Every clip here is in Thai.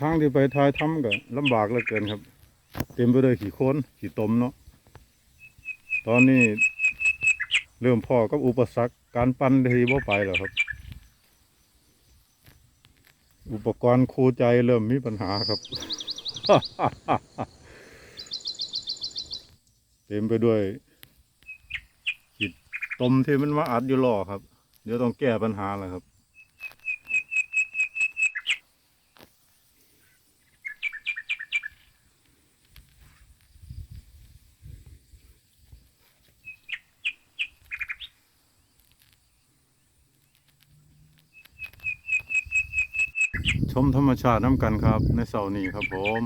ทางที่ไปทายถ้ำก็ลำบากเหลือเกินครับ เต็มไปด้วยขี้โคลนขี้ตมเนาะตอนนี้เริ่มพ่อกับอุปสรรคการปั้นที่บ่ไปแล้วครับ อุปกรณ์คูใจเริ่มมีปัญหาครับ เต็มไปด้วยขีดตมที่มันมาอัดอยู่ล่อครับ เดี๋ยวต้องแก้ปัญหาแล้วครับ ชมธรรมชาติน้ำกันครับ ในเสาร์นี้ครับผม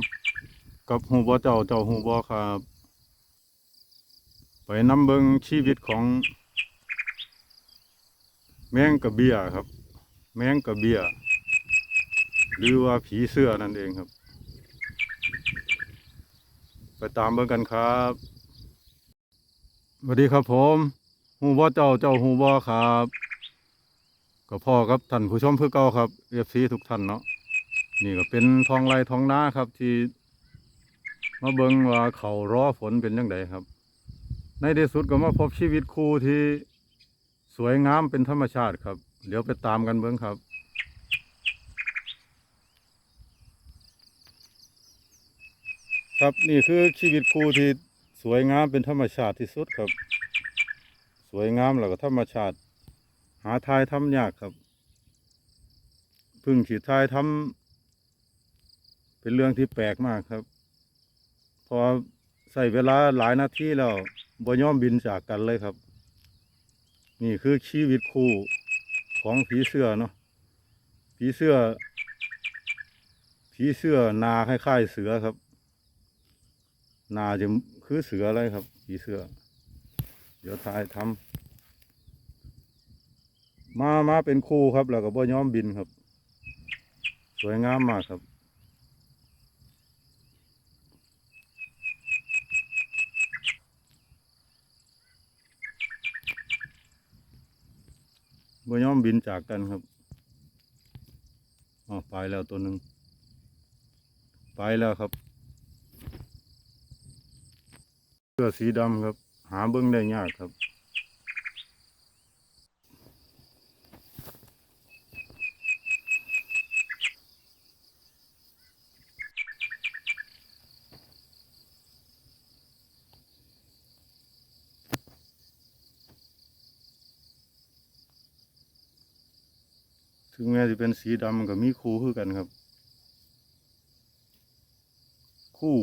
กับหูบอเจ้าเจ้าหูบอครับ ไปนำเบิงชีวิตของแมงกระเบียครับ แมงกระเบียหรือว่าผีเสื้อนั่นเองครับ ไปตามเบิ่งกันครับสวัสดีครับผมหูบอเจ้าเจ้าหูบอครับก็พ่อครับท่านผู้ชมเพื่อเก่าครับเอฟซีทุกท่านเนาะ นี่ก็เป็นทองไรทองนาครับ ที่มาเบิงว่าเขารอฝนเป็นยังไงครับ ในที่สุดก็มาพบชีวิตคู่ที่สวยงามเป็นธรรมชาติครับ เดี๋ยวไปตามกันเบิงครับครับนี่คือชีวิตคู่ที่สวยงามเป็นธรรมชาติที่สุดครับ สวยงามแล้วก็ธรรมชาติ หาทายทำยากครับพึ่งขีดทายทำ เป็นเรื่องที่แปลกมากครับ พอใส่เวลาหลายนาทีแล้วบ่ยอมบินจากกันเลยครับ นี่คือชีวิตคู่ของผีเสื้อเนาะผีเสื้อผีเสื้อนาคล้ายๆเสือครับ นาจะคือเสืออะไรครับผีเสื้อ เดี๋ยวทายทำมามาเป็นครูครับ แล้วก็บ่ย้อมบินครับ สวยงามมากครับ บ่ย้อมบินจากกันครับอ๋อไปแล้วตัวหนึ่งไปแล้วครับเสื้อสีดำครับ หาเบิ้งได้ยากครับ ถึงแม้จะเป็นสีดำมันก็มีคู่คือกันครับ คู่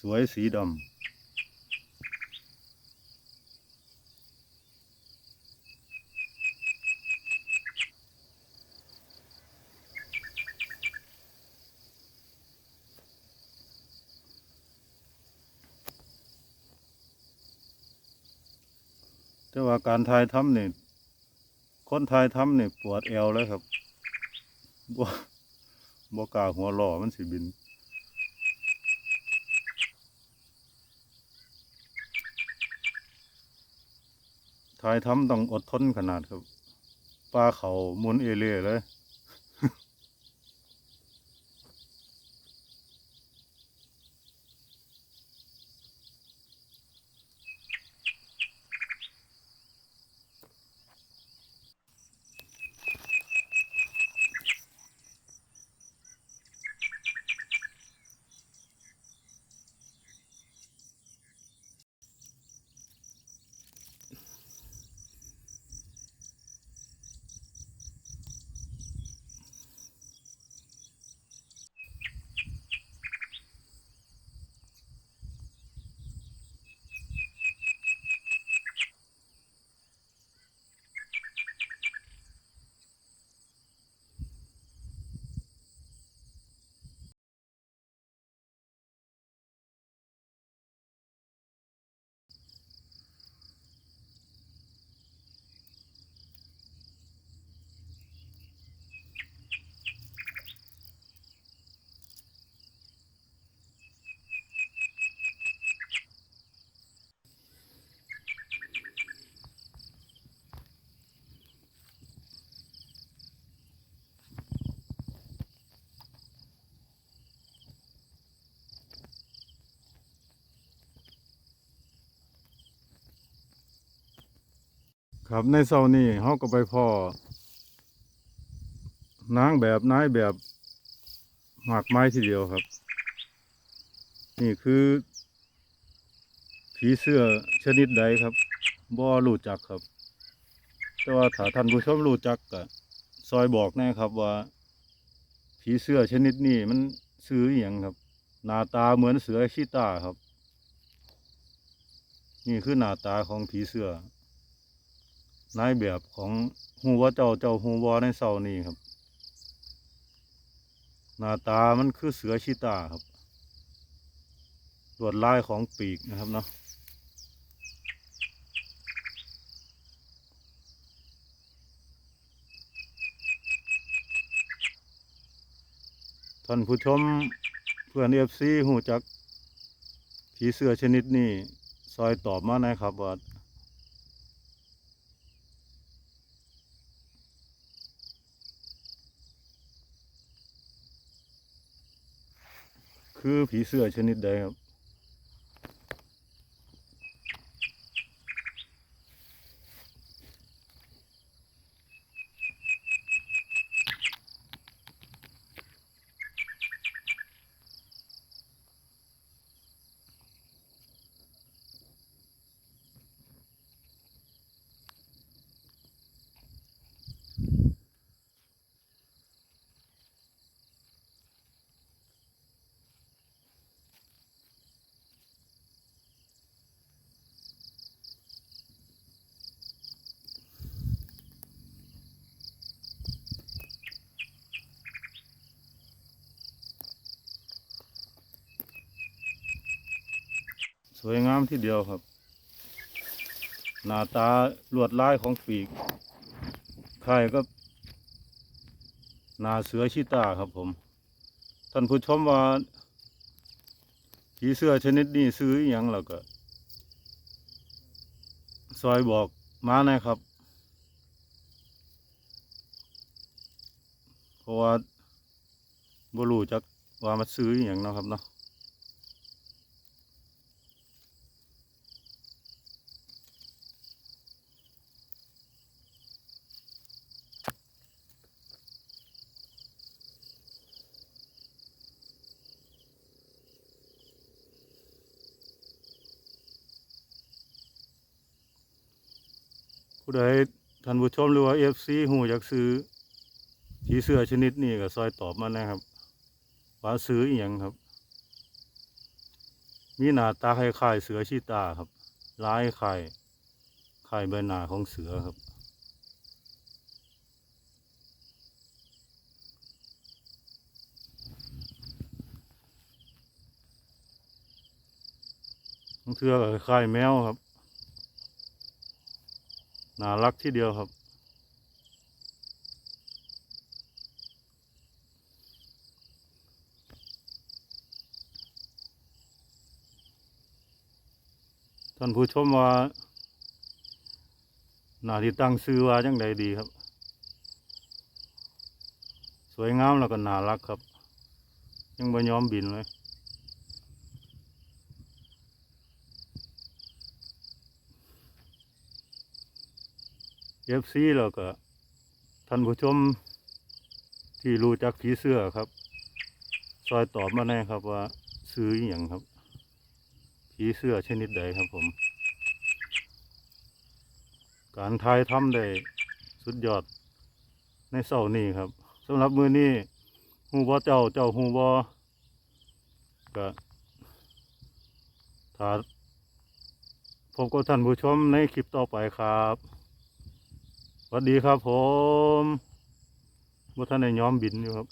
สวยสีดำแต่ว่าการทายทำเนี่ย คนไทยทำเนี่ยปวดเอวเลยครับบ่บ่กล้าหัวหล่อมันสิบินไทยทำต้องอดทนขนาดครับ ปลาเขามุนเอเล่เลย ครับในเสาร์นี้เขาก็ไปพ่อนางแบบนายแบบหมากไม้ทีเดียวครับ นี่คือ ผีเสื้อชนิดใดครับบ่รู้จักครับ แต่ว่าถ้าท่านผู้ชมรู้จักก็ซอยบอกแน่ครับว่า ผีเสื้อชนิดนี้มันซื้ออย่างครับ หน้าตาเหมือนเสือชีตาครับ นี่คือหน้าตาของผีเสื้อ นายแบบของฮูว่าเจ้าเจ้าฮูวอในเสานี้ครับ หน้าตามันคือเสือชีตาครับลวดลายของปีกนะครับเนาะท่านผู้ชมเพื่อนเอฟซีหูจักผีเสื้อชนิดนี้ ซอยตอบมาหนะครับว่า คือผีเสื้อชนิดใดครับ วยงามที่เดียวครับ หน้าตาลวดลายของปีกคล้ายก็หน้าเสือชิตาครับผม ท่านผู้ชมว่าผีเสื้อชนิดนี้ซื้ออย่างแล้วก็ ซอยบอกมาหนะครับ เพราะว่าบรูจักว่ามาซื้ออย่างนะครับเนาะ ผู้ใดท่านผู้ชมหรือว่าเอฟซีหูอยากซื้อผีเสื้อชนิดนี้ก็ซอยตอบมานะครับว่าซื้ออีหย่างครับ มีหน้าตาคล้ายๆเสือชีตาครับลายคล้ายคล้ายใบหน้าของเสือครับทั้งเทือก็คล้ายแมวครับ น่ารักที่เดียวครับ ท่านผู้ชมว่าหน้าที่ตั้งซื้อว่าจังใดดีครับ สวยงามแล้วก็น่ารักครับ ยังบ่ยอมบินเลย เอฟซีแล้วก็ท่านผู้ชมที่รู้จักผีเสื้อครับ ซอยตอบมาแน่ครับว่าซื้ออย่างครับผีเสื้อชนิดใดครับผม การทายทำได้สุดยอดในเสาร์นี้ครับสำหรับมือนี้ฮูบอเจ้าเจ้าฮูบอก็ถ้าพบกับท่านผู้ชมในคลิปต่อไปครับ สวัสดีครับผมบ่ท่านในย้อมบินอยู่ครับ